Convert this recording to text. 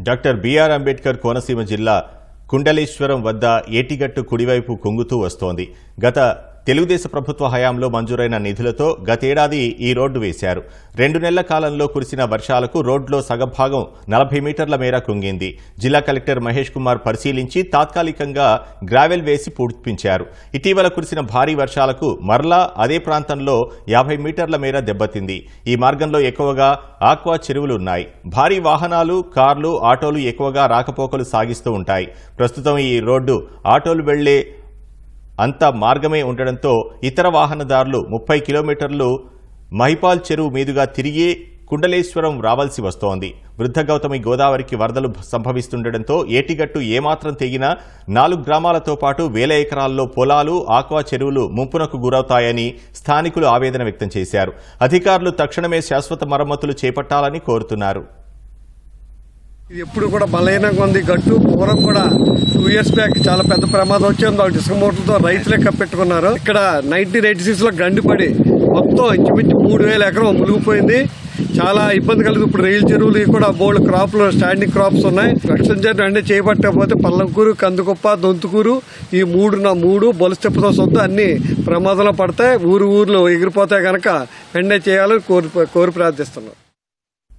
Doctor BR Ambedkar Konaseema జిల్లా కుండలేశ్వరం వద్ద ఏటిగట్టు కుడివైపు కుంగుతూ వస్తోంది. గత తెలుగుదేశం ప్రభుత్వ హయాంలో మంజూరైన నిధులతో గతేడాది ఈ రోడ్డు వేశారు. రెండు నెలల కాలంలో కురిసిన వర్షాలకు రోడ్లో సగభాగం నలభై మీటర్ల మేర కుంగింది. జిల్లా కలెక్టర్ మహేష్ కుమార్ పరిశీలించి తాత్కాలికంగా గ్రావెల్ వేసి పూడ్పించారు. ఇటీవల కురిసిన భారీ వర్షాలకు మరలా అదే ప్రాంతంలో యాభై మీటర్ల మేర దెబ్బతింది. ఈ మార్గంలో ఎక్కువగా ఆక్వా చెరువులు ఉన్నాయి. భారీ వాహనాలు కార్లు ఆటోలు ఎక్కువగా రాకపోకలు సాగిస్తూ ఉంటాయి. ప్రస్తుతం ఈ రోడ్డు ఆటోలు వెళ్ళే అంత మార్గమే ఉండడంతో ఇతర వాహనదారులు ముప్పై కిలోమీటర్లు మహిపాల్ చెరువు మీదుగా తిరిగి కుండలేశ్వరం రావాల్సి వస్తోంది. వృద్ధ గౌతమి గోదావరికి వరదలు సంభవిస్తుండటంతో ఏటిగట్టు ఏమాత్రం తెగినా నాలుగు గ్రామాలతో పాటు వేల ఎకరాల్లో పొలాలు ఆక్వా చెరువులు ముంపునకు గురవుతాయని స్థానికులు ఆవేదన వ్యక్తం చేశారు. అధికారులు తక్షణమే శాశ్వత మరమ్మతులు చేపట్టాలని కోరుతున్నారు. ఇది ఎప్పుడు కూడా బలహీనంగా ఉంది. గట్టు పూర్వం కూడా టూ ఇయర్స్ బ్యాక్ చాలా పెద్ద ప్రమాదం వచ్చింది. ఇసుక మూటలతో రైతులే కప్పెట్టుకున్నారు ఇక్కడ నైన్టీన్ ఎయిటీ సిక్స్లో గండి పడి మొత్తం ఇంచుమించు మూడు వేల ఎకరం మునిగిపోయింది. చాలా ఇబ్బంది కలిగి ఇప్పుడు రైలు చెరువులు కూడా బోల్డ్ క్రాప్లు స్టాండింగ్ క్రాప్స్ ఉన్నాయి. రక్షణ చేయడం అన్ని చేపట్టకపోతే పల్లంకూరు కందుకుప్ప దొంతుకూరు ఈ మూడు నా మూడు బొలుస్తెప్పతో సొంత అన్ని ప్రమాదంలో పడతాయి. ఊరు ఊర్లో ఎగిరిపోతాయి కనుక వెంటనే చేయాలని కోరి కోరి ప్రార్థిస్తున్నాం.